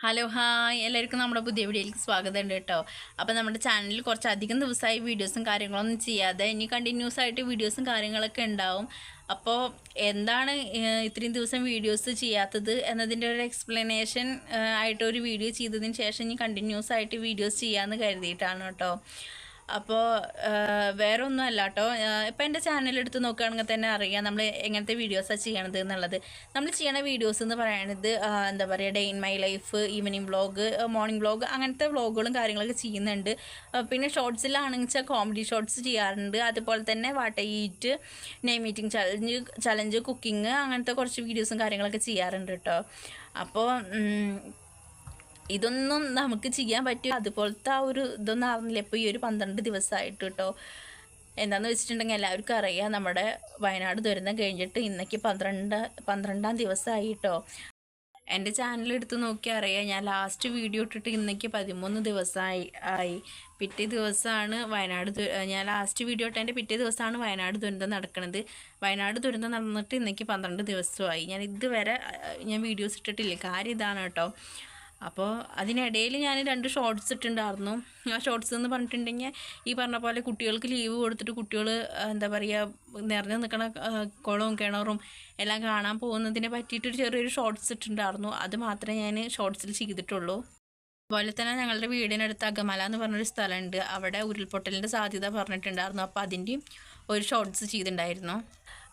Hello hi എല്ലാവർക്കും നമ്മുടെ പുതിയ വീഡിയോയിലേക്ക് സ്വാഗതം ഉണ്ട് കേട്ടോ. അപ്പോൾ നമ്മുടെ ചാനലിൽ കുറച്ച് അധികം ദിവസമായി വീഡിയോസും കാര്യങ്ങളൊന്നും ചെയ്യാതെ ഇനി കണ്ടിന്യൂസ് ആയിട്ട് വീഡിയോസും കാര്യങ്ങളൊക്കെ ഉണ്ടാവും. അപ്പോൾ എന്താണ് ഇത്രയും ദിവസം വീഡിയോസ് ചെയ്യാത്തത് എന്നതിന്റെ ഒരു എക്സ്പ്ലനേഷൻ ആയിട്ട് ഒരു വീഡിയോ ചെയ്തതിന് ശേഷം ഇനി കണ്ടിന്യൂസ് ആയിട്ട് വീഡിയോസ് ചെയ്യാമെന്ന് കരുതിയിട്ടാണ് കേട്ടോ. അപ്പോൾ വേറെ ഒന്നും അല്ല കേട്ടോ ഇപ്പം എന്റെ ചാനൽ എടുത്ത് നോക്കുകയാണെങ്കിൽ തന്നെ അറിയാം നമ്മൾ എങ്ങനത്തെ വീഡിയോസാണ് ചെയ്യണത് എന്നുള്ളത്. നമ്മൾ ചെയ്യണ വീഡിയോസ് എന്ന് പറയുന്നത് എന്താ പറയുക day in my life evening vlog morning vlog അങ്ങനത്തെ വ്ളോഗുകളും കാര്യങ്ങളൊക്കെ ചെയ്യുന്നുണ്ട്. പിന്നെ ഷോർട്സിലാണെങ്കിൽ വെച്ചാൽ കോമഡി ഷോർട്സ് ചെയ്യാറുണ്ട്. അതുപോലെ തന്നെ വാട്ട ഈറ്റ് നെയ് മീറ്റിംഗ് ചലഞ്ച് ചലഞ്ച് കുക്കിംഗ് അങ്ങനത്തെ കുറച്ച് വീഡിയോസും കാര്യങ്ങളൊക്കെ ചെയ്യാറുണ്ട് കേട്ടോ. അപ്പോൾ ഇതൊന്നും നമുക്ക് ചെയ്യാൻ പറ്റും അതുപോലത്തെ ആ ഒരു ഇതൊന്നും അറിഞ്ഞില്ല ഇപ്പോൾ ഈ ഒരു പന്ത്രണ്ട് ദിവസമായിട്ട് കേട്ടോ. എന്താണെന്ന് വെച്ചിട്ടുണ്ടെങ്കിൽ എല്ലാവർക്കും അറിയാം നമ്മുടെ വയനാട് ദുരന്തം കഴിഞ്ഞിട്ട് ഇന്നേക്ക് പന്ത്രണ്ട് പന്ത്രണ്ടാം ദിവസമായി കേട്ടോ. എന്റെ ചാനൽ എടുത്ത് നോക്കി അറിയാം ഞാൻ ലാസ്റ്റ് വീഡിയോ ഇട്ടിട്ട് ഇന്നേക്ക് പതിമൂന്ന് ദിവസമായി ആയി. പിറ്റേ ദിവസമാണ് വയനാട് ഞാൻ ലാസ്റ്റ് വീഡിയോ ഇട്ടതിന്റെ പിറ്റേ ദിവസമാണ് വയനാട് ദുരന്തം നടക്കുന്നത് വയനാട് ദുരന്തം നടന്നിട്ട് ഇന്നേക്ക് പന്ത്രണ്ട് ദിവസമായി. ഞാൻ ഇതുവരെ ഞാൻ വീഡിയോസ് ഇട്ടിട്ടില്ല. കാര്യം ഇതാണ് കേട്ടോ. അപ്പോൾ അതിനിടയിൽ ഞാൻ രണ്ട് ഷോർട്സ് ഇട്ടിട്ടുണ്ടായിരുന്നു ആ ഷോർട്സ് എന്ന് പറഞ്ഞിട്ടുണ്ടെങ്കിൽ ഈ പറഞ്ഞ പോലെ കുട്ടികൾക്ക് ലീവ് കൊടുത്തിട്ട് കുട്ടികൾ എന്താ പറയുക നിറഞ്ഞു നിൽക്കണ കുളവും കിണറും എല്ലാം കാണാൻ പോകുന്നതിനെ പറ്റിയിട്ടൊരു ചെറിയൊരു ഷോർട്സ് ഇട്ടിട്ടുണ്ടായിരുന്നു അത് മാത്രമേ ഞാൻ ഷോർട്സിൽ ചെയ്തിട്ടുള്ളൂ. അതുപോലെ തന്നെ ഞങ്ങളുടെ വീടിനടുത്ത് അകമല എന്ന് പറഞ്ഞൊരു സ്ഥലമുണ്ട് അവിടെ ഉരുൾപൊട്ടലിന്റെ സാധ്യത പറഞ്ഞിട്ടുണ്ടായിരുന്നു. അപ്പോൾ അതിന്റെയും ഒരു ഷോർട്സ് ചെയ്തിട്ടുണ്ടായിരുന്നു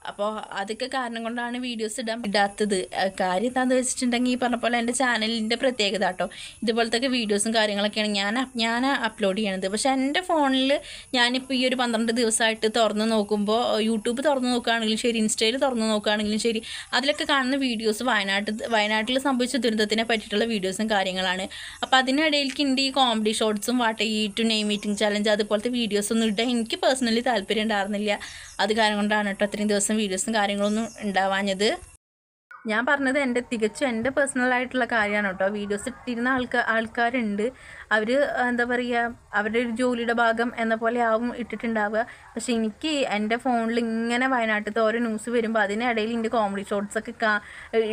അപ്പോൾ അതൊക്കെ കാരണം കൊണ്ടാണ് വീഡിയോസ് ഇടാൻ ഇടാത്തത് കാര്യം എന്താണെന്ന് വെച്ചിട്ടുണ്ടെങ്കിൽ ഈ പറഞ്ഞ പോലെ എന്റെ ചാനലിന്റെ പ്രത്യേകത കേട്ടോ. ഇതുപോലത്തെ വീഡിയോസും കാര്യങ്ങളൊക്കെയാണ് ഞാൻ ഞാൻ അപ്ലോഡ് ചെയ്യണത്. പക്ഷേ എന്റെ ഫോണിൽ ഞാനിപ്പോൾ ഈ ഒരു പന്ത്രണ്ട് ദിവസമായിട്ട് തുറന്ന് നോക്കുമ്പോൾ യൂട്യൂബ് തുറന്ന് നോക്കുകയാണെങ്കിലും ശരി ഇൻസ്റ്റയിൽ തുറന്ന് നോക്കുകയാണെങ്കിലും ശരി അതിലൊക്കെ കാണുന്ന വീഡിയോസ് വയനാട്ട് വയനാട്ടിൽ സംഭവിച്ച ദുരന്തത്തിനെ പറ്റിയിട്ടുള്ള വീഡിയോസും കാര്യങ്ങളാണ്. അപ്പോൾ അതിനിടയിലേക്ക് എന്റെ ഈ കോമഡി ഷോർട്സും വാട്ട് ഈ ടു നെയ് മീറ്റിംഗ് ചലഞ്ച് അതുപോലത്തെ വീഡിയോസ് ഒന്നും ഇടാൻ എനിക്ക് പേഴ്സണലി താല്പര്യം ഉണ്ടായിരുന്നില്ല. അത് കാരണം കൊണ്ടാണ് കേട്ടോ അത്രയും ദിവസം വീഡിയോസും കാര്യങ്ങളൊന്നും ഉണ്ടാവാഞ്ഞത്. ഞാൻ പറഞ്ഞത് എന്റെ തികച്ചും എന്റെ പേഴ്സണൽ ആയിട്ടുള്ള കാര്യമാണ് കേട്ടോ. വീഡിയോസ് ഇട്ടിരുന്ന ആൾക്കാർ ആൾക്കാരുണ്ട്. അവർ എന്താ പറയുക അവരുടെ ഒരു ജോലിയുടെ ഭാഗം എന്ന പോലെ ആവും ഇട്ടിട്ടുണ്ടാവുക. പക്ഷേ എനിക്ക് എന്റെ ഫോണിൽ ഇങ്ങനെ വയനാട്ടിലത്തെ ഓരോ ന്യൂസ് വരുമ്പോൾ അതിനിടയിൽ എന്റെ കോമഡി ഷോർട്സൊക്കെ കാ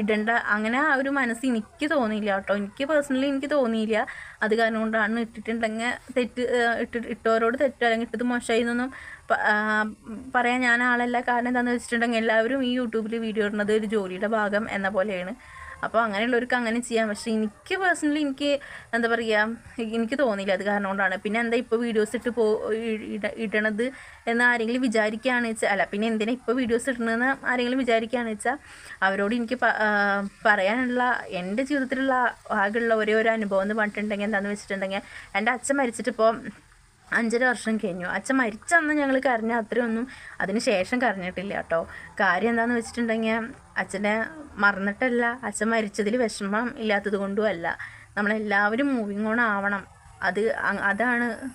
ഇടേണ്ട. അങ്ങനെ ആ ഒരു മനസ്സ് എനിക്ക് തോന്നിയില്ല കേട്ടോ. എനിക്ക് പേഴ്സണലി എനിക്ക് തോന്നിയില്ല. അത് കാരണം കൊണ്ടാണ് ഇട്ടിട്ടുണ്ടെങ്കിൽ തെറ്റ് ഇട്ട് ഇട്ടവരോട് തെറ്റോ അല്ലെങ്കിൽ ഇട്ടത് മോശമായി എന്നൊന്നും പറയാൻ ഞാൻ ആളല്ല. കാരണം എന്താണെന്ന് വെച്ചിട്ടുണ്ടെങ്കിൽ എല്ലാവരും ഈ യൂട്യൂബിൽ വീഡിയോ ഇടുന്നത് ഒരു ജോലിയുടെ ഭാഗം എന്ന പോലെയാണ്. അപ്പോൾ അങ്ങനെയുള്ളവർക്ക് അങ്ങനെ ചെയ്യാം. പക്ഷേ എനിക്ക് പേഴ്സണലി എനിക്ക് എന്താ പറയുക എനിക്ക് തോന്നിയില്ല അത് കാരണം കൊണ്ടാണ്. പിന്നെ എന്താ ഇപ്പോൾ വീഡിയോസ് ഇട്ട് പോ ഇടണത് എന്ന് ആരെങ്കിലും വിചാരിക്കുകയാണ് വെച്ചാൽ അല്ല പിന്നെ എന്തിനാ ഇപ്പോൾ വീഡിയോസ് ഇടണമെന്ന് ആരെങ്കിലും വിചാരിക്കുകയാണ് വെച്ചാൽ അവരോട് എനിക്ക് പറയാനുള്ള എന്റെ ജീവിതത്തിലുള്ള ആകെയുള്ള ഒരേ ഒരു അനുഭവം എന്ന് പറഞ്ഞിട്ടുണ്ടെങ്കിൽ എന്താണെന്ന് വെച്ചിട്ടുണ്ടെങ്കിൽ എന്റെ അച്ഛൻ മരിച്ചിട്ടിപ്പോൾ അഞ്ചര വർഷം കഴിഞ്ഞു. അച്ഛൻ മരിച്ചെന്ന് ഞങ്ങൾ കരഞ്ഞ അത്രയൊന്നും അതിന് ശേഷം കരഞ്ഞിട്ടില്ല കേട്ടോ. കാര്യം എന്താണെന്ന് വെച്ചിട്ടുണ്ടെങ്കിൽ അച്ഛനെ മറന്നിട്ടല്ല. അച്ഛൻ മരിച്ചതിൽ വിഷമം ഇല്ലാത്തത് കൊണ്ടും അല്ല. നമ്മളെല്ലാവരും മൂവിങ് ഓൺ ആവണം. അത് അതാണ്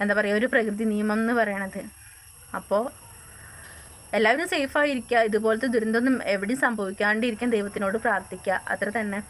എന്താ പറയുക ഒരു പ്രകൃതി നിയമം എന്ന് പറയണത്. അപ്പോൾ എല്ലാവരും സേഫായിരിക്കുക ഇതുപോലത്തെ ദുരന്തമൊന്നും എവിടെയും സംഭവിക്കാണ്ടിരിക്കാൻ ദൈവത്തിനോട് പ്രാർത്ഥിക്കുക. അത്ര തന്നെ.